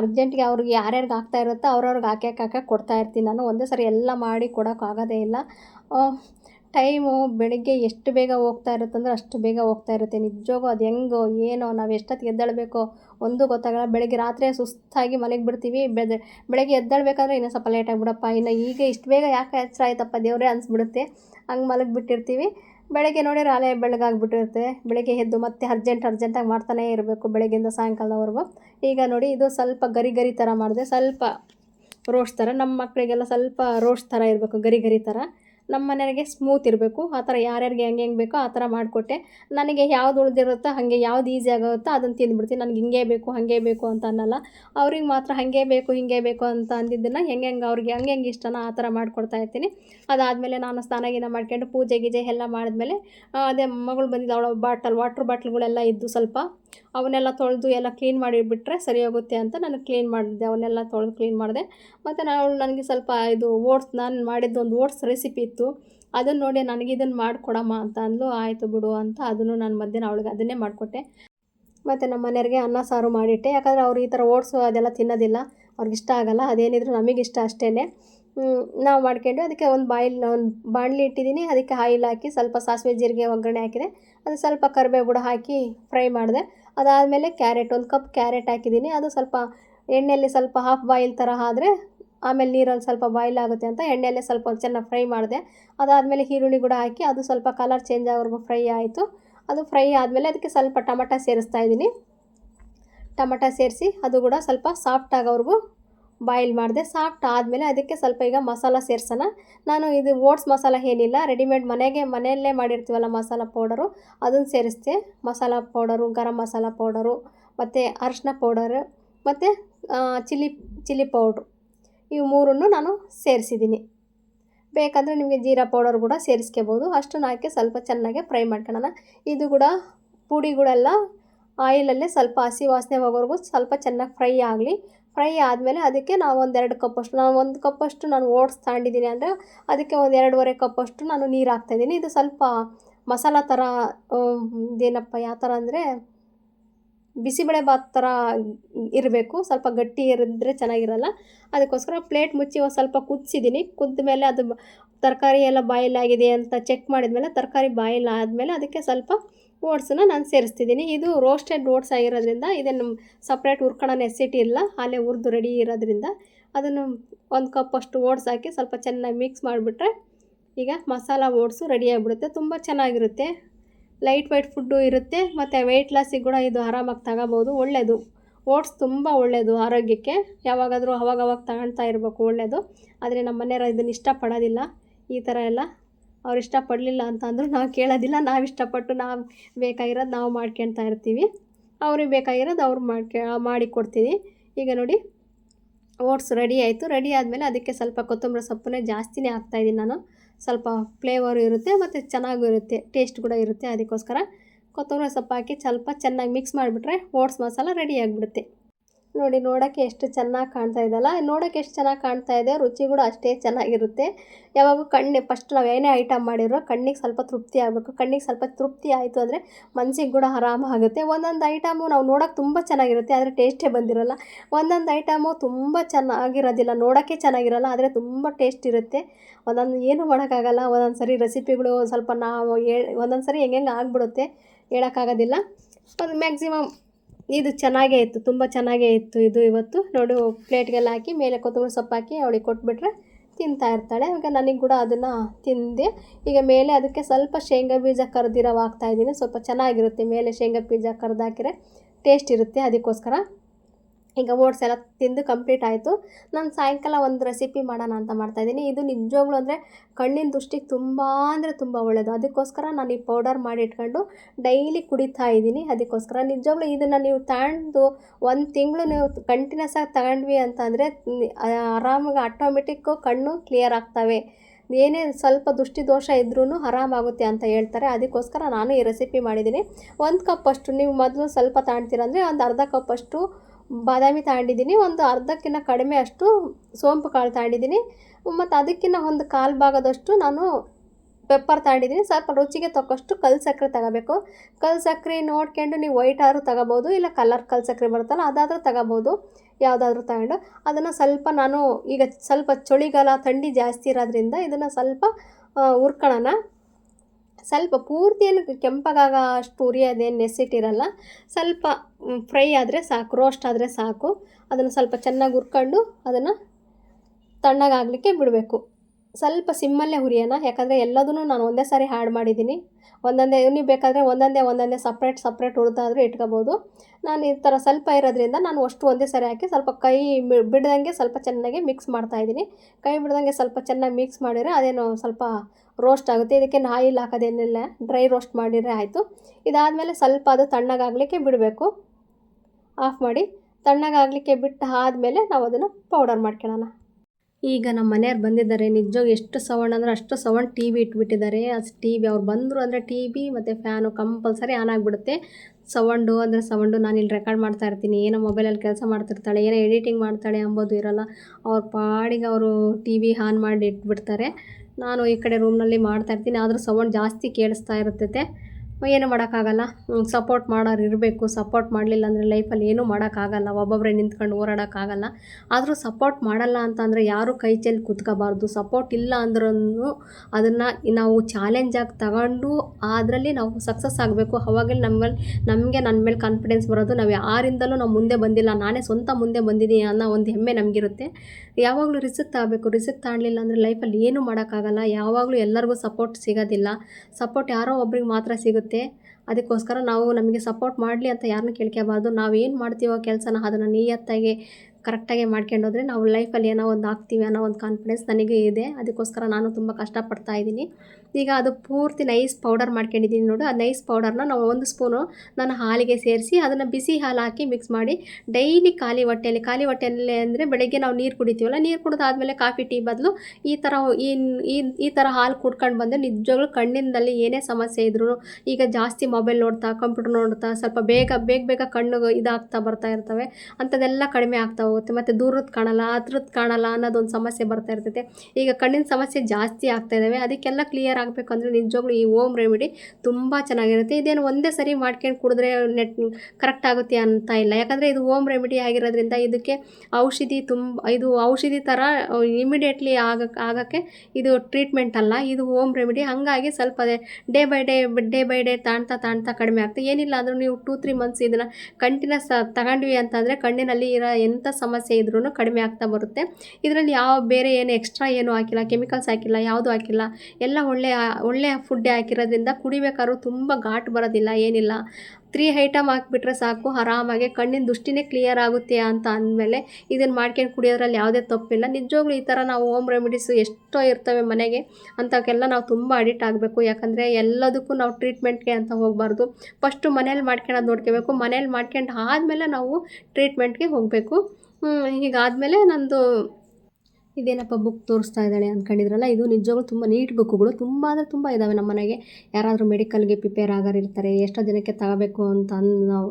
ಅರ್ಜೆಂಟ್ಗೆ ಅವ್ರಿಗೆ ಯಾರ್ಯಾರಿಗೆ ಆಗ್ತಾ ಇರುತ್ತೋ ಅವ್ರವ್ರಿಗೆ ಹಾಕ್ಯಾಕೆ ಹಾಕ್ಯಾಕೆ ಕೊಡ್ತಾ ಇರ್ತೀನಿ ನಾನು. ಒಂದೇ ಸರಿ ಎಲ್ಲ ಮಾಡಿ ಕೊಡೋಕ್ಕಾಗೋದೇ ಇಲ್ಲ. ಟೈಮು ಬೆಳಗ್ಗೆ ಎಷ್ಟು ಬೇಗ ಹೋಗ್ತಾ ಇರುತ್ತಂದ್ರೆ ಅಷ್ಟು ಬೇಗ ಹೋಗ್ತಾ ಇರುತ್ತೆ. ನಿಜವಾಗೂ ಅದು ಹೆಂಗೋ ಏನೋ ನಾವು ಎಷ್ಟೊತ್ತಿಗೆ ಎದ್ದೇಳಬೇಕೋ ಒಂದು ಗೊತ್ತಾಗಲ್ಲ. ಬೆಳಗ್ಗೆ ರಾತ್ರಿ ಸುಸ್ತಾಗಿ ಮನೆಗೆ ಬಿಡ್ತೀವಿ. ಬೆದ, ಬೆಳಗ್ಗೆ ಎದ್ದೇಳಬೇಕಾದ್ರೆ ಇನ್ನೂ ಸ್ವಲ್ಪ ಲೇಟಾಗಿ ಬಿಡಪ್ಪ ಇನ್ನು ಈಗ ಇಷ್ಟು ಬೇಗ ಯಾಕೆ ಹೆಚ್ಚರ ಆಯ್ತಪ್ಪ ದೇವರೇ ಅನಿಸ್ಬಿಡುತ್ತೆ. ಹಂಗೆ ಮಲಗಿಬಿಟ್ಟಿರ್ತೀವಿ. ಬೆಳಗ್ಗೆ ನೋಡಿ ರಾಲೆ ಬೆಳಗಾಗ್ಬಿಟ್ಟಿರುತ್ತೆ. ಬೆಳಗ್ಗೆ ಎದ್ದು ಮತ್ತೆ ಅರ್ಜೆಂಟ್ ಅರ್ಜೆಂಟಾಗಿ ಮಾಡ್ತಾನೇ ಇರಬೇಕು ಬೆಳಗ್ಗೆಯಿಂದ ಸಾಯಂಕಾಲದವರೆಗೂ. ಈಗ ನೋಡಿ ಇದು ಸ್ವಲ್ಪ ಗರಿ ಗರಿ ಥರ ಮಾಡಿದೆ. ಸ್ವಲ್ಪ ರೋಸ್ಟ್ ಥರ ನಮ್ಮ ಮಕ್ಕಳಿಗೆಲ್ಲ ಸ್ವಲ್ಪ ರೋಸ್ಟ್ ಥರ ಇರಬೇಕು ಗರಿ ಗರಿ ಥರ ನಮ್ಮ ಮನೆಯವರಿಗೆ ಸ್ಮೂತ್ ಇರಬೇಕು. ಆ ಥರ ಯಾರ್ಯಾರಿಗೆ ಹೆಂಗೆ ಹೆಂಗೆ ಬೇಕೋ ಆ ಥರ ಮಾಡಿಕೊಟ್ಟೆ. ನನಗೆ ಯಾವ್ದು ಉಳಿದಿರುತ್ತೋ ಹಾಗೆ ಯಾವ್ದು ಈಸಿ ಆಗುತ್ತೋ ಅದನ್ನು ತಿಂದುಬಿಡ್ತೀನಿ. ನನಗೆ ಹಿಂಗೆ ಬೇಕು, ಹಾಗೆ ಬೇಕು ಅಂತ ಅನ್ನಲ್ಲ. ಅವ್ರಿಗೆ ಮಾತ್ರ ಹಾಗೆ ಬೇಕು, ಹಿಂಗೆ ಬೇಕು ಅಂತ ಅಂದಿದ್ದನ್ನು ಹೆಂಗೆ ಹೆಂಗೆ ಅವ್ರಿಗೆ ಹಂಗೆ ಹೆಂಗೆ ಇಷ್ಟನೋ ಆ ಥರ ಮಾಡಿಕೊಡ್ತಾ ಇರ್ತೀನಿ. ಅದಾದಮೇಲೆ ನಾನು ಸ್ನಾನ ಗೀನ ಮಾಡ್ಕೊಂಡು ಪೂಜೆ ಗೀಜೆ ಎಲ್ಲ ಮಾಡಿದ್ಮೇಲೆ ಅದೇ ಮಗಳು ಬಂದಿದ್ದು ಅವಳ ಬಾಟಲ್ ವಾಟ್ರ್ ಬಾಟ್ಲ್ಗಳೆಲ್ಲ ಇದ್ದು ಸ್ವಲ್ಪ, ಅವನ್ನೆಲ್ಲ ತೊಳೆದು ಎಲ್ಲ ಕ್ಲೀನ್ ಮಾಡಿಬಿಟ್ರೆ ಸರಿ ಹೋಗುತ್ತೆ ಅಂತ ನಾನು ಕ್ಲೀನ್ ಮಾಡಿದೆ ಅವನ್ನೆಲ್ಲ ತೊಳೆದು ಕ್ಲೀನ್ ಮಾಡಿದೆ. ಮತ್ತು ನಾನು ನನಗೆ ಸ್ವಲ್ಪ ಇದು ಓಟ್ಸ್ ನಾನು ಮಾಡಿದ್ದು ಒಂದು ಓಟ್ಸ್ ರೆಸಿಪಿ ಇತ್ತು. ಅದನ್ನು ನೋಡಿ ನನಗೆ ಇದನ್ನು ಮಾಡಿಕೊಡಮ್ಮ ಅಂತ ಅಂದ್ಲು. ಆಯಿತು ಬಿಡು ಅಂತ ಅದನ್ನು ನಾನು ಮಧ್ಯಾಹ್ನ ಅವಳಿಗೆ ಅದನ್ನೇ ಮಾಡಿಕೊಟ್ಟೆ. ಮತ್ತು ನಮ್ಮ ಮನೆಯವ್ರಿಗೆ ಅನ್ನ, ಸಾರು ಮಾಡಿಟ್ಟೆ. ಯಾಕಂದರೆ ಅವ್ರು ಈ ಥರ ಓಟ್ಸು ಅದೆಲ್ಲ ತಿನ್ನೋದಿಲ್ಲ. ಅವ್ರಿಗೆ ಇಷ್ಟ ಆಗೋಲ್ಲ. ಅದೇನಿದ್ರು ನಮಗಿಷ್ಟ ಅಷ್ಟೇ ನಾವು ಮಾಡ್ಕೊಂಡು ಅದಕ್ಕೆ ಒಂದು ಬಾಯಿಲ್ ಒಂದು ಬಾಣಲಿ ಇಟ್ಟಿದ್ದೀನಿ. ಅದಕ್ಕೆ ಆಯಿಲ್ ಹಾಕಿ ಸ್ವಲ್ಪ ಸಾಸಿವೆ ಜೀರಿಗೆ, ಒಗ್ಗರಣೆ ಹಾಕಿದೆ. ಅದು ಸ್ವಲ್ಪ ಕರಿಬೇವು ಕೂಡ ಹಾಕಿ ಫ್ರೈ ಮಾಡಿದೆ. ಅದಾದಮೇಲೆ ಕ್ಯಾರೆಟ್, ಒಂದು ಕಪ್ ಕ್ಯಾರೆಟ್ ಹಾಕಿದ್ದೀನಿ. ಅದು ಸ್ವಲ್ಪ ಎಣ್ಣೆಯಲ್ಲಿ ಸ್ವಲ್ಪ ಹಾಫ್ ಬಾಯಿಲ್ ಥರ ಆದ್ರೆ ಆಮೇಲೆ ನೀರಲ್ಲಿ ಸ್ವಲ್ಪ ಬಾಯ್ಲ್ ಆಗುತ್ತೆ ಅಂತ ಎಣ್ಣೆಯಲ್ಲೇ ಸ್ವಲ್ಪ ಚೆನ್ನಾಗಿ ಫ್ರೈ ಮಾಡಿದೆ. ಅದಾದಮೇಲೆ ಈರುಳ್ಳಿ ಕೂಡ ಹಾಕಿ ಅದು ಸ್ವಲ್ಪ ಕಲರ್ ಚೇಂಜ್ ಆಗೋವರೆಗೂ ಫ್ರೈ ಆಯಿತು. ಅದು ಫ್ರೈ ಆದಮೇಲೆ ಅದಕ್ಕೆ ಸ್ವಲ್ಪ ಟೊಮಟ ಸೇರಿಸ್ತಾ ಇದ್ದೀನಿ. ಟಮಟ ಸೇರಿಸಿ ಅದು ಕೂಡ ಸ್ವಲ್ಪ ಸಾಫ್ಟ್ ಆಗೋವರೆಗೂ ಬಾಯ್ಲ್ ಮಾಡಿದೆ. ಸಾಫ್ಟ್ ಆದಮೇಲೆ ಅದಕ್ಕೆ ಸ್ವಲ್ಪ ಈಗ ಮಸಾಲ ಸೇರ್ಸೋಣ. ನಾನು ಇದು ಓಟ್ಸ್ ಮಸಾಲ ಏನಿಲ್ಲ ರೆಡಿಮೇಡ್ ಮನೆಗೆ, ಮನೆಯಲ್ಲೇ ಮಾಡಿರ್ತೀವಲ್ಲ ಮಸಾಲ ಪೌಡರು, ಅದನ್ನು ಸೇರಿಸ್ತೆ ಮಸಾಲ ಪೌಡರು, ಗರಂ ಮಸಾಲ ಪೌಡರು, ಮತ್ತು ಅರಿಶಿನ ಪೌಡರು, ಮತ್ತು ಚಿಲ್ಲಿ ಚಿಲ್ಲಿ ಪೌಡ್ರು. ಇವು ಮೂರನ್ನು ನಾನು ಸೇರಿಸಿದ್ದೀನಿ. ಬೇಕಂದರೆ ನಿಮಗೆ ಜೀರಾ ಪೌಡರ್ ಕೂಡ ಸೇರಿಸ್ಕೋಬೋದು. ಅಷ್ಟನ್ನು ಹಾಕಿ ಸ್ವಲ್ಪ ಚೆನ್ನಾಗಿ ಫ್ರೈ ಮಾಡ್ಕೊಳ್ಳೋಣ. ಇದು ಕೂಡ ಪುಡಿಗಳೆಲ್ಲ ಆಯಿಲಲ್ಲೇ ಸ್ವಲ್ಪ ಹಸಿ ವಾಸನೆ ಹೋಗೋವರೆಗೂ ಸ್ವಲ್ಪ ಚೆನ್ನಾಗಿ ಫ್ರೈ ಆಗಲಿ. ಫ್ರೈ ಆದಮೇಲೆ ಅದಕ್ಕೆ ನಾವು ಒಂದೆರಡು ಕಪ್ಪಷ್ಟು, ನಾನು ಒಂದು ಕಪ್ಪಷ್ಟು ನಾನು ಓಟ್ಸ್ ತಗೊಂಡಿದ್ದೀನಿ ಅಂದರೆ ಅದಕ್ಕೆ ಒಂದು ಎರಡೂವರೆ ಕಪ್ಪಷ್ಟು ನಾನು ನೀರು ಹಾಕ್ತಾಯಿದ್ದೀನಿ. ಇದು ಸ್ವಲ್ಪ ಮಸಾಲ ಥರ ಇದೇನಪ್ಪ, ಯಾವ ಥರ ಅಂದರೆ ಬಿಸಿಬೇಳೆ ಬಾತ್ ಥರ ಇರಬೇಕು. ಸ್ವಲ್ಪ ಗಟ್ಟಿ ಇರಿದ್ರೆ ಚೆನ್ನಾಗಿರಲ್ಲ. ಅದಕ್ಕೋಸ್ಕರ ಪ್ಲೇಟ್ ಮುಚ್ಚಿ ಒಂದು ಸ್ವಲ್ಪ ಕುದಿಸಿದ್ದೀನಿ ಕುದ್ದ ಮೇಲೆ ಅದು ತರಕಾರಿ ಎಲ್ಲ ಬಾಯ್ಲ್ ಆಗಿದೆ ಅಂತ ಚೆಕ್ ಮಾಡಿದ್ಮೇಲೆ ತರಕಾರಿ ಬಾಯ್ಲ್ ಆದಮೇಲೆ ಅದಕ್ಕೆ ಸ್ವಲ್ಪ ಓಟ್ಸನ್ನ ನಾನು ಸೇರಿಸ್ತಿದ್ದೀನಿ ಇದು ರೋಸ್ಟೆಡ್ ಓಟ್ಸ್ ಆಗಿರೋದ್ರಿಂದ ಇದನ್ನು ಸಪ್ರೇಟ್ ಹುರ್ಕೊಳ್ಳೋ ನೆಸಿಟಿ ಇಲ್ಲ. ಅಲ್ಲೇ ಹುರಿದು ರೆಡಿ ಇರೋದ್ರಿಂದ ಅದನ್ನು ಒಂದು ಕಪ್ ಅಷ್ಟು ಓಟ್ಸ್ ಹಾಕಿ ಸ್ವಲ್ಪ ಚೆನ್ನಾಗಿ ಮಿಕ್ಸ್ ಮಾಡಿಬಿಟ್ರೆ ಈಗ ಮಸಾಲ ಓಟ್ಸು ರೆಡಿ ಆಗಿಬಿಡುತ್ತೆ. ತುಂಬ ಚೆನ್ನಾಗಿರುತ್ತೆ. ಲೈಟ್ ವೈಟ್ ಫುಡ್ಡು ಇರುತ್ತೆ, ಮತ್ತು ವೆಯ್ಟ್ ಲಾಸಿಗೆ ಕೂಡ ಇದು ಆರಾಮಾಗಿ ತಗೋಬೋದು ಒಳ್ಳೆಯದು ಓಟ್ಸ್ ತುಂಬ ಒಳ್ಳೆಯದು ಆರೋಗ್ಯಕ್ಕೆ, ಯಾವಾಗಾದರೂ ಅವಾಗವಾಗ ತಗೊಳ್ತಾ ಇರಬೇಕು ಒಳ್ಳೆಯದು ಆದರೆ ನಮ್ಮ ಮನೆಯವರು ಇದನ್ನು ಇಷ್ಟಪಡೋದಿಲ್ಲ. ಈ ಥರ ಎಲ್ಲ ಅವ್ರು ಇಷ್ಟಪಡಲಿಲ್ಲ ಅಂತ ಅಂದರೂ ನಾವು ಕೇಳೋದಿಲ್ಲ. ನಾವು ಇಷ್ಟಪಟ್ಟು ನಾವು ಬೇಕಾಗಿರೋದು ನಾವು ಮಾಡ್ಕೊಳ್ತಾ ಇರ್ತೀವಿ. ಅವ್ರಿಗೆ ಬೇಕಾಗಿರೋದು ಅವ್ರು ಮಾಡ್ಕೊ, ಮಾಡಿ ಕೊಡ್ತೀನಿ ಈಗ ನೋಡಿ ಓಟ್ಸ್ ರೆಡಿ ಆಯಿತು. ರೆಡಿ ಆದಮೇಲೆ ಅದಕ್ಕೆ ಸ್ವಲ್ಪ ಕೊತ್ತಂಬರಿ ಸೊಪ್ಪನ್ನೇ ಜಾಸ್ತಿನೇ ಹಾಕ್ತಾಯಿದ್ದೀನಿ ನಾನು. ಸ್ವಲ್ಪ ಫ್ಲೇವರು ಇರುತ್ತೆ ಮತ್ತು ಚೆನ್ನಾಗೂ ಇರುತ್ತೆ ಟೇಸ್ಟ್ ಕೂಡ ಇರುತ್ತೆ. ಅದಕ್ಕೋಸ್ಕರ ಕೊತ್ತಂಬರಿ ಸೊಪ್ಪು ಹಾಕಿ ಸ್ವಲ್ಪ ಚೆನ್ನಾಗಿ ಮಿಕ್ಸ್ ಮಾಡಿಬಿಟ್ರೆ ಓಟ್ಸ್ ಮಸಾಲ ರೆಡಿ ಆಗಿಬಿಡುತ್ತೆ. ನೋಡಿ, ನೋಡೋಕ್ಕೆ ಎಷ್ಟು ಚೆನ್ನಾಗಿ ಕಾಣ್ತಾ ಇದೆಯಲ್ಲ? ನೋಡೋಕ್ಕೆ ಎಷ್ಟು ಚೆನ್ನಾಗಿ ಕಾಣ್ತಾ ಇದೆ ರುಚಿ ಕೂಡ ಅಷ್ಟೇ ಚೆನ್ನಾಗಿರುತ್ತೆ. ಯಾವಾಗೂ ಕಣ್ಣು ಫಸ್ಟ್ ನಾವು ಏನೇ ಐಟಮ್ ಮಾಡಿರೋ ಕಣ್ಣಿಗೆ ಸ್ವಲ್ಪ ತೃಪ್ತಿ ಆಗಬೇಕು. ಕಣ್ಣಿಗೆ ಸ್ವಲ್ಪ ತೃಪ್ತಿ ಆಯಿತು ಅಂದರೆ ಮನಸ್ಸಿಗೆ ಕೂಡ ಆರಾಮಾಗುತ್ತೆ ಒಂದೊಂದು ಐಟಮು ನಾವು ನೋಡೋಕ್ಕೆ ತುಂಬ ಚೆನ್ನಾಗಿರುತ್ತೆ, ಆದರೆ ಟೇಸ್ಟೇ ಬಂದಿರೋಲ್ಲ. ಒಂದೊಂದು ಐಟಮು ತುಂಬ ಚೆನ್ನಾಗಿರೋದಿಲ್ಲ, ನೋಡೋಕ್ಕೆ ಚೆನ್ನಾಗಿರಲ್ಲ, ಆದರೆ ತುಂಬ ಟೇಸ್ಟ್ ಇರುತ್ತೆ. ಒಂದೊಂದು ಏನು ಮಾಡೋಕ್ಕಾಗಲ್ಲ, ಒಂದೊಂದು ಸರಿ ರೆಸಿಪಿಗಳು ಸ್ವಲ್ಪ ನಾವು ಹೇಳಿ ಒಂದೊಂದು ಸರಿ ಹೆಂಗೆ ಆಗ್ಬಿಡುತ್ತೆ ಹೇಳೋಕ್ಕಾಗೋದಿಲ್ಲ. ಅದು ಮ್ಯಾಕ್ಸಿಮಮ್ ಇದು ಚೆನ್ನಾಗೇ ಇತ್ತು, ತುಂಬ ಚೆನ್ನಾಗೇ ಇತ್ತು ಇದು ಇವತ್ತು. ನೋಡು, ಪ್ಲೇಟ್ಗೆಲ್ಲ ಹಾಕಿ ಮೇಲೆ ಕೊತ್ತಂಬರಿ ಸೊಪ್ಪು ಹಾಕಿ ಅವಳಿಗೆ ಕೊಟ್ಬಿಟ್ರೆ ತಿಂತಾ ಇರ್ತಾಳೆ. ಈಗ ನನಗೆ ಕೂಡ ಅದನ್ನು ತಿಂದೆ. ಈಗ ಮೇಲೆ ಅದಕ್ಕೆ ಸ್ವಲ್ಪ ಶೇಂಗಾ ಬೀಜ ಕರ್ದಿರೋ ಹಾಕ್ತಾಯಿದ್ದೀನಿ ಸ್ವಲ್ಪ ಚೆನ್ನಾಗಿರುತ್ತೆ. ಮೇಲೆ ಶೇಂಗಾ ಬೀಜ ಕರೆದಾಕಿರೆ ಟೇಸ್ಟ್ ಇರುತ್ತೆ ಅದಕ್ಕೋಸ್ಕರ. ಈಗ ಓಟ್ಸ್ ಎಲ್ಲ ತಿಂದು ಕಂಪ್ಲೀಟ್ ಆಯಿತು. ನಾನು ಸಾಯಂಕಾಲ ಒಂದು ರೆಸಿಪಿ ಮಾಡೋಣ ಅಂತ ಮಾಡ್ತಾಯಿದ್ದೀನಿ ಇದು ನಿಜವಾಗ್ಲೂ ಅಂದರೆ ಕಣ್ಣಿನ ದೃಷ್ಟಿಗೆ ತುಂಬ ಅಂದರೆ ತುಂಬ ಒಳ್ಳೆಯದು ಅದಕ್ಕೋಸ್ಕರ ನಾನು ಈ ಪೌಡರ್ ಮಾಡಿ ಇಟ್ಕೊಂಡು ಡೈಲಿ ಕುಡಿತಾ ಇದ್ದೀನಿ. ಅದಕ್ಕೋಸ್ಕರ ನಿಜವಾಗ್ಲೂ ಇದನ್ನು ನೀವು ತಗೊಂಡು ಒಂದು ತಿಂಗಳು ನೀವು ಕಂಟಿನ್ಯೂಸ್ ಆಗಿ ತಗೊಂಡ್ವಿ ಅಂತ ಅಂದರೆ ಆರಾಮಾಗಿ ಆಟೋಮೆಟಿಕ್ಕು ಕಣ್ಣು ಕ್ಲಿಯರ್ ಆಗ್ತವೆ. ಏನೇ ಸ್ವಲ್ಪ ದೃಷ್ಟಿ ದೋಷ ಇದ್ರೂ ಆರಾಮಾಗುತ್ತೆ ಅಂತ ಹೇಳ್ತಾರೆ. ಅದಕ್ಕೋಸ್ಕರ ನಾನು ಈ ರೆಸಿಪಿ ಮಾಡಿದ್ದೀನಿ. ಒಂದು ಕಪ್ಪಷ್ಟು ನೀವು ಮೊದಲು ಸ್ವಲ್ಪ ತಗೊಳ್ತೀರ ಅಂದರೆ ಒಂದು ಅರ್ಧ ಕಪ್ಪಷ್ಟು ಬಾದಾಮಿ ತಗೊಂಡಿದ್ದೀನಿ ಒಂದು ಅರ್ಧಕ್ಕಿಂತ ಕಡಿಮೆ ಅಷ್ಟು ಸೋಂಪು ಕಾಳು ತಗೊಂಡಿದ್ದೀನಿ ಮತ್ತು ಅದಕ್ಕಿಂತ ಒಂದು ಕಾಲು ಭಾಗದಷ್ಟು ನಾನು ಪೆಪ್ಪರ್ ತಗೊಂಡಿದ್ದೀನಿ ಸ್ವಲ್ಪ ರುಚಿಗೆ ತಕ್ಕಷ್ಟು ಕಲ್ ಸಕ್ಕರೆ ತಗೋಬೇಕು. ಕಲ್ಲು ಸಕ್ಕರೆ ನೋಡ್ಕೊಂಡು ನೀವು ವೈಟ್ ಆದ್ರು ತಗೋಬೋದು, ಇಲ್ಲ ಕಲರ್ ಕಲ್ಲು ಸಕ್ಕರೆ ಬರುತ್ತಲ್ಲ ಅದಾದರೂ ತಗೋಬೋದು, ಯಾವುದಾದ್ರೂ ತಗೊಂಡು. ಅದನ್ನು ಸ್ವಲ್ಪ ನಾನು ಈಗ ಸ್ವಲ್ಪ ಚಳಿಗಾಲ, ಥಂಡಿ ಜಾಸ್ತಿ ಇರೋದ್ರಿಂದ ಇದನ್ನು ಸ್ವಲ್ಪ ಹುರ್ಕೊಳ್ಳೋಣ. ಸ್ವಲ್ಪ ಪೂರ್ತಿ ಏನು ಕೆಂಪಗಾಗ ಅಷ್ಟು ಉರಿಯೋದೇನು ನೆಸಿಟ್ಟಿರಲ್ಲ ಸ್ವಲ್ಪ ಫ್ರೈ ಆದರೆ ಸಾಕು ರೋಸ್ಟ್ ಆದರೆ ಸಾಕು. ಅದನ್ನು ಸ್ವಲ್ಪ ಚೆನ್ನಾಗಿ ಹುರ್ಕೊಂಡು ಅದನ್ನು ತಣ್ಣಗಾಗಲಿಕ್ಕೆ ಬಿಡಬೇಕು. ಸ್ವಲ್ಪ ಸಿಮ್ಮಲ್ಲೇ ಹುರಿಯೋಣ, ಯಾಕಂದರೆ ಎಲ್ಲದೂ ನಾನು ಒಂದೇ ಸಾರಿ ಹಾಡು ಮಾಡಿದ್ದೀನಿ. ಒಂದೊಂದೇ ನೀವು ಬೇಕಾದರೆ ಒಂದೊಂದೇ ಒಂದೊಂದೇ ಸಪ್ರೇಟ್ ಸಪ್ರೇಟ್ ಹುರಿದಾದರೂ ಇಟ್ಕೋಬೋದು. ನಾನು ಈ ಥರ ಸ್ವಲ್ಪ ಇರೋದ್ರಿಂದ ನಾನು ಅಷ್ಟು ಒಂದೇ ಸಾರಿ ಹಾಕಿ ಸ್ವಲ್ಪ ಕೈ ಬಿಡ್ದಂಗೆ ಸ್ವಲ್ಪ ಚೆನ್ನಾಗಿ ಮಿಕ್ಸ್ ಮಾಡ್ತಾಯಿದ್ದೀನಿ ಕೈ ಬಿಡ್ದಂಗೆ ಸ್ವಲ್ಪ ಚೆನ್ನಾಗಿ ಮಿಕ್ಸ್ ಮಾಡಿದರೆ ಅದೇನು ಸ್ವಲ್ಪ ರೋಸ್ಟ್ ಆಗುತ್ತೆ. ಇದಕ್ಕೆ ಆಯಿಲ್ ಹಾಕೋದೇನಿಲ್ಲ ಡ್ರೈ ರೋಸ್ಟ್ ಮಾಡಿದರೆ ಆಯಿತು. ಇದಾದಮೇಲೆ ಸ್ವಲ್ಪ ಅದು ತಣ್ಣಗಾಗಲಿಕ್ಕೆ ಬಿಡಬೇಕು. ಆಫ್ ಮಾಡಿ ತಣ್ಣಗಾಗಲಿಕ್ಕೆ ಬಿಟ್ಟು ಆದಮೇಲೆ ನಾವು ಅದನ್ನು ಪೌಡರ್ ಮಾಡ್ಕೊಳ್ಳೋಣ. ಈಗ ನಮ್ಮ ಮನೆಯವ್ರು ಬಂದಿದ್ದಾರೆ. ನಿಜವಾಗಿ ಎಷ್ಟು ಸೌಂಡ್ ಅಂದರೆ ಅಷ್ಟು ಸೌಂಡ್ ಟಿ ವಿ ಇಟ್ಬಿಟ್ಟಿದ್ದಾರೆ. ಅಷ್ಟು ಟಿ ವಿ ಅವ್ರು ಬಂದರು ಅಂದರೆ ಟಿ ವಿ ಮತ್ತು ಫ್ಯಾನು ಕಂಪಲ್ಸರಿ ಆನ್ ಆಗಿಬಿಡುತ್ತೆ. ಸೌಂಡು ಅಂದರೆ ಸೌಂಡು ನಾನು ಇಲ್ಲಿ ರೆಕಾರ್ಡ್ ಮಾಡ್ತಾ ಇರ್ತೀನಿ. ಏನೋ ಮೊಬೈಲಲ್ಲಿ ಕೆಲಸ ಮಾಡ್ತಿರ್ತಾಳೆ, ಏನೋ ಎಡಿಟಿಂಗ್ ಮಾಡ್ತಾಳೆ ಅಂಬೋದು ಇರೋಲ್ಲ. ಅವ್ರ ಪಾಡಿಗೆ ಅವರು ಟಿ ವಿ ಆನ್ ಮಾಡಿ ಇಟ್ಬಿಡ್ತಾರೆ. ನಾನು ಈ ಕಡೆ ರೂಮ್ನಲ್ಲಿ ಮಾಡ್ತಾ ಇರ್ತೀನಿ. ಆದರೂ ಸೌಂಡ್ ಜಾಸ್ತಿ ಕೇಳಿಸ್ತಾ ಇರ್ತೈತೆ ಏನು ಮಾಡೋಕ್ಕಾಗಲ್ಲ. ಸಪೋರ್ಟ್ ಮಾಡೋರು ಇರಬೇಕು. ಸಪೋರ್ಟ್ ಮಾಡಲಿಲ್ಲ ಅಂದರೆ ಲೈಫಲ್ಲಿ ಏನೂ ಮಾಡೋಕ್ಕಾಗಲ್ಲ. ಒಬ್ಬೊಬ್ಬರೇ ನಿಂತ್ಕೊಂಡು ಓಡಾಡೋಕ್ಕಾಗಲ್ಲ. ಆದರೂ ಸಪೋರ್ಟ್ ಮಾಡಲ್ಲ ಅಂತಂದರೆ ಯಾರೂ ಕೈ ಚೆಲ್ಲಿ ಕೂತ್ಕೋಬಾರ್ದು. ಸಪೋರ್ಟ್ ಇಲ್ಲ ಅಂದ್ರೂ ಅದನ್ನು ನಾವು ಚಾಲೆಂಜಾಗಿ ತಗೊಂಡು ಅದರಲ್ಲಿ ನಾವು ಸಕ್ಸಸ್ ಆಗಬೇಕು. ಅವಾಗಲೇ ನಮ್ಮಲ್ಲಿ ನಮಗೆ ನನ್ನ ಮೇಲೆ ಕಾನ್ಫಿಡೆನ್ಸ್ ಬರೋದು. ನಾವು ಯಾರಿಂದಲೂ ನಾವು ಮುಂದೆ ಬಂದಿಲ್ಲ. ನಾನೇ ಸ್ವಂತ ಮುಂದೆ ಬಂದಿದ್ದೀನಿ ಅನ್ನೋ ಒಂದು ಹೆಮ್ಮೆ ನಮಗಿರುತ್ತೆ. ಯಾವಾಗಲೂ ರಿಸ್ಕ್ ತಗೋಬೇಕು. ರಿಸಿಕ್ ತಗೊಳ್ಳಿಲ್ಲ ಅಂದರೆ ಲೈಫಲ್ಲಿ ಏನೂ ಮಾಡೋಕ್ಕಾಗಲ್ಲ. ಯಾವಾಗಲೂ ಎಲ್ಲರಿಗೂ ಸಪೋರ್ಟ್ ಸಿಗೋದಿಲ್ಲ. ಸಪೋರ್ಟ್ ಯಾರೋ ಒಬ್ರಿಗೆ ಮಾತ್ರ ಸಿಗುತ್ತೆ. ಅದಕ್ಕೋಸ್ಕರ ನಾವು ನಮಗೆ ಸಪೋರ್ಟ್ ಮಾಡಲಿ ಅಂತ ಯಾರನ್ನೂ ಕೇಳ್ಕೋಬಾರ್ದು ನಾವು ಏನು ಮಾಡ್ತೀವೋ ಕೆಲಸನ ಅದನ್ನು ನಿಯತ್ತಾಗಿ ಕರೆಕ್ಟಾಗಿ ಮಾಡ್ಕೊಂಡೋದ್ರೆ ನಾವು ಲೈಫಲ್ಲಿ ಏನೋ ಒಂದು ಆಗ್ತೀವಿ ಅನ್ನೋ ಒಂದು ಕಾನ್ಫಿಡೆನ್ಸ್ ನನಗೆ ಇದೆ. ಅದಕ್ಕೋಸ್ಕರ ನಾನು ತುಂಬ ಕಷ್ಟಪಡ್ತಾ ಇದ್ದೀನಿ. ಈಗ ಅದು ಪೂರ್ತಿ ನೈಸ್ ಪೌಡರ್ ಮಾಡ್ಕೊಂಡಿದ್ದೀನಿ ನೋಡು. ಆ ನೈಸ್ ಪೌಡರ್ನ ನಾವು ಒಂದು ಸ್ಪೂನು ನಾನು ಹಾಲಿಗೆ ಸೇರಿಸಿ ಅದನ್ನು ಬಿಸಿ ಹಾಲು ಹಾಕಿ ಮಿಕ್ಸ್ ಮಾಡಿ ಡೈಲಿ ಖಾಲಿ ಹೊಟ್ಟೆಯಲ್ಲಿ ಖಾಲಿ ಹೊಟ್ಟೆಯಲ್ಲಿ ಅಂದರೆ ಬೆಳಗ್ಗೆ ನಾವು ನೀರು ಕುಡಿತೀವಲ್ಲ, ನೀರು ಕುಡಿದಾದ್ಮೇಲೆ ಕಾಫಿ, ಟೀ ಬದಲು ಈ ಥರ ಈ ಈ ಥರ ಹಾಲು ಕುಡ್ಕೊಂಡು ಬಂದರೆ ನಿಜವಾಗ್ಲೂ ಕಣ್ಣಿನಲ್ಲಿ ಏನೇ ಸಮಸ್ಯೆ ಇದ್ರೂ, ಈಗ ಜಾಸ್ತಿ ಮೊಬೈಲ್ ನೋಡ್ತಾ, ಕಂಪ್ಯೂಟರ್ ನೋಡ್ತಾ, ಸ್ವಲ್ಪ ಬೇಗ ಬೇಗ ಬೇಗ ಕಣ್ಣು ಇದಾಗ್ತಾ ಬರ್ತಾ ಇರ್ತವೆ. ಅಂಥದ್ದೆಲ್ಲ ಕಡಿಮೆ ಆಗ್ತಾ ಹೋಗುತ್ತೆ. ಮತ್ತು ದೂರದ ಕಾಣಲ್ಲ, ಹತ್ರದ ಕಾಣಲ್ಲ ಅನ್ನೋದೊಂದು ಸಮಸ್ಯೆ ಬರ್ತಾ ಇರ್ತೈತೆ. ಈಗ ಕಣ್ಣಿನ ಸಮಸ್ಯೆ ಜಾಸ್ತಿ ಆಗ್ತಾ ಇದ್ದಾವೆ ಅದಕ್ಕೆಲ್ಲ ಕ್ಲಿಯರ್ ಆಗಬೇಕು ಅಂದರೆ ನಿಜವಾಗ್ಲೂ ಈ ಓಮ್ ರೆಮಿಡಿ ತುಂಬ ಚೆನ್ನಾಗಿರುತ್ತೆ. ಇದೇನು ಒಂದೇ ಸರಿ ಮಾಡ್ಕೊಂಡು ಕುಡಿದ್ರೆ ನೆಟ್ ಕರೆಕ್ಟ್ ಆಗುತ್ತೆ ಅಂತ ಇಲ್ಲ. ಯಾಕಂದರೆ ಇದು ಓಮ್ ರೆಮಿಡಿ ಆಗಿರೋದ್ರಿಂದ ಇದಕ್ಕೆ ಔಷಧಿ ತುಂಬ, ಇದು ಔಷಧಿ ಥರ ಇಮಿಡಿಯೇಟ್ಲಿ ಆಗಕ್ಕೆ ಆಗೋಕ್ಕೆ ಇದು ಟ್ರೀಟ್ಮೆಂಟ್ ಅಲ್ಲ. ಇದು ಓಮ್ ರೆಮಿಡಿ. ಹಾಗಾಗಿ ಸ್ವಲ್ಪ day by day day by day ತಾಣ್ತಾ ತಾಣ್ತಾ ಕಡಿಮೆ ಆಗ್ತದೆ ಏನಿಲ್ಲ ಅಂದರೂ ನೀವು ಟೂ ತ್ರೀ ಮಂತ್ಸ್ ಇದನ್ನು ಕಂಟಿನ್ಯೂಸ್ ತಗೊಂಡ್ವಿ ಅಂತಂದರೆ ಕಣ್ಣಿನಲ್ಲಿ ಇರೋ ಎಂಥ ಸಮಸ್ಯೆ ಇದ್ರೂ ಕಡಿಮೆ ಆಗ್ತಾ ಬರುತ್ತೆ. ಇದರಲ್ಲಿ ಯಾವ ಬೇರೆ ಏನು ಎಕ್ಸ್ಟ್ರಾ ಏನು ಹಾಕಿಲ್ಲ ಕೆಮಿಕಲ್ಸ್ ಹಾಕಿಲ್ಲ, ಯಾವುದು ಹಾಕಿಲ್ಲ, ಎಲ್ಲ ಒಳ್ಳೆಯ ಒಳ್ಳೆಯ ಫುಡ್ ಹಾಕಿರೋದ್ರಿಂದ ಕುಡಿಬೇಕಾದ್ರೂ ತುಂಬ ಘಾಟ್ ಬರೋದಿಲ್ಲ, ಏನಿಲ್ಲ. ತ್ರೀ ಐಟಮ್ ಹಾಕ್ಬಿಟ್ರೆ ಸಾಕು, ಆರಾಮಾಗಿ ಕಣ್ಣಿನ ದೃಷ್ಟಿನೇ ಕ್ಲಿಯರ್ ಆಗುತ್ತೆ ಅಂತ ಅಂದಮೇಲೆ ಇದನ್ನು ಮಾಡ್ಕೊಂಡು ಕುಡಿಯೋದ್ರಲ್ಲಿ ಯಾವುದೇ ತಪ್ಪಿಲ್ಲ. ನಿಜವಾಗ್ಲೂ ಈ ಥರ ನಾವು ಹೋಮ್ ರೆಮಿಡೀಸ್ ಎಷ್ಟೋ ಇರ್ತವೆ ಮನೆಗೆ ಅಂಥವಕ್ಕೆಲ್ಲ ನಾವು ತುಂಬ ಅಡಿಟ್ ಆಗಬೇಕು. ಯಾಕಂದರೆ ಎಲ್ಲದಕ್ಕೂ ನಾವು ಟ್ರೀಟ್ಮೆಂಟ್ಗೆ ಅಂತ ಹೋಗಬಾರ್ದು. ಫಸ್ಟು ಮನೇಲಿ ಮಾಡ್ಕೊಳೋದು ನೋಡ್ಕೋಬೇಕು. ಮನೇಲಿ ಮಾಡ್ಕೊಂಡು ಆದಮೇಲೆ ನಾವು ಟ್ರೀಟ್ಮೆಂಟ್ಗೆ ಹೋಗಬೇಕು. ಹೀಗಾದಮೇಲೆ ನಂದು ಇದೇನಪ್ಪ ಬುಕ್ ತೋರಿಸ್ತಾ ಇದ್ದಾಳೆ ಅಂದ್ಕೊಂಡಿದ್ರಲ್ಲ ಇದು ನಿಜವಾಗ್ಲೂ ತುಂಬ ನೀಟ್ ಬುಕ್ಗಳು ತುಂಬ ಅಂದರೆ ತುಂಬ ಇದ್ದಾವೆ ನಮ್ಮ ಮನೆಗೆ. ಯಾರಾದರೂ ಮೆಡಿಕಲ್ಗೆ ಪ್ರಿಪೇರ್ ಆಗೋರಿರ್ತಾರೆ ಎಷ್ಟೋ ದಿನಕ್ಕೆ ತಗೋಬೇಕು ಅಂತ ಅಂದ್ ನಾವು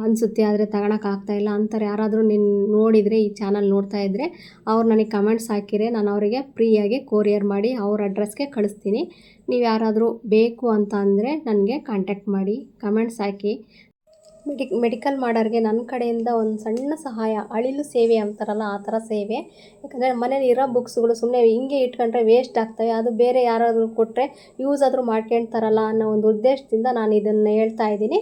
ಅನಿಸುತ್ತೆ, ಆದರೆ ತಗೊಳಕ್ಕಾಗ್ತಾಯಿಲ್ಲ ಅಂತಾರೆ. ಯಾರಾದರೂ ನಿನ್ನ ನೋಡಿದರೆ, ಈ ಚಾನಲ್ ನೋಡ್ತಾ ಇದ್ದರೆ ಅವ್ರು ನನಗೆ ಕಮೆಂಟ್ಸ್ ಹಾಕಿರೆ, ನಾನು ಅವರಿಗೆ ಫ್ರೀಯಾಗಿ ಕೊರಿಯರ್ ಮಾಡಿ ಅವ್ರ ಅಡ್ರೆಸ್ಗೆ ಕಳಿಸ್ತೀನಿ. ನೀವು ಯಾರಾದರೂ ಬೇಕು ಅಂತ ಅಂದರೆ ನನಗೆ ಕಾಂಟ್ಯಾಕ್ಟ್ ಮಾಡಿ ಕಮೆಂಟ್ಸ್ ಹಾಕಿ. ಮೆಡಿ, ಮೆಡಿಕಲ್ ಮಾಡೋರಿಗೆ ನನ್ನ ಕಡೆಯಿಂದ ಒಂದು ಸಣ್ಣ ಸಹಾಯ, ಅಳಿಲು ಸೇವೆ ಅಂತಾರಲ್ಲ, ಆ ಥರ ಸೇವೆ. ಯಾಕಂದರೆ ಮನೇಲಿ ಇರೋ ಬುಕ್ಸ್ಗಳು ಸುಮ್ಮನೆ ಹಿಂಗೆ ಇಟ್ಕೊಂಡ್ರೆ ವೇಸ್ಟ್ ಆಗ್ತವೆ. ಅದು ಬೇರೆ ಯಾರಾದರೂ ಕೊಟ್ಟರೆ ಯೂಸ್ ಆದರೂ ಮಾಡ್ಕೊಳ್ತಾರಲ್ಲ ಅನ್ನೋ ಒಂದು ಉದ್ದೇಶದಿಂದ ನಾನು ಇದನ್ನು ಹೇಳ್ತಾ ಇದ್ದೀನಿ.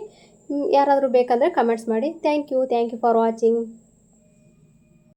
ಯಾರಾದರೂ ಬೇಕಂದರೆ ಕಮೆಂಟ್ಸ್ ಮಾಡಿ. Thank you thank you for watching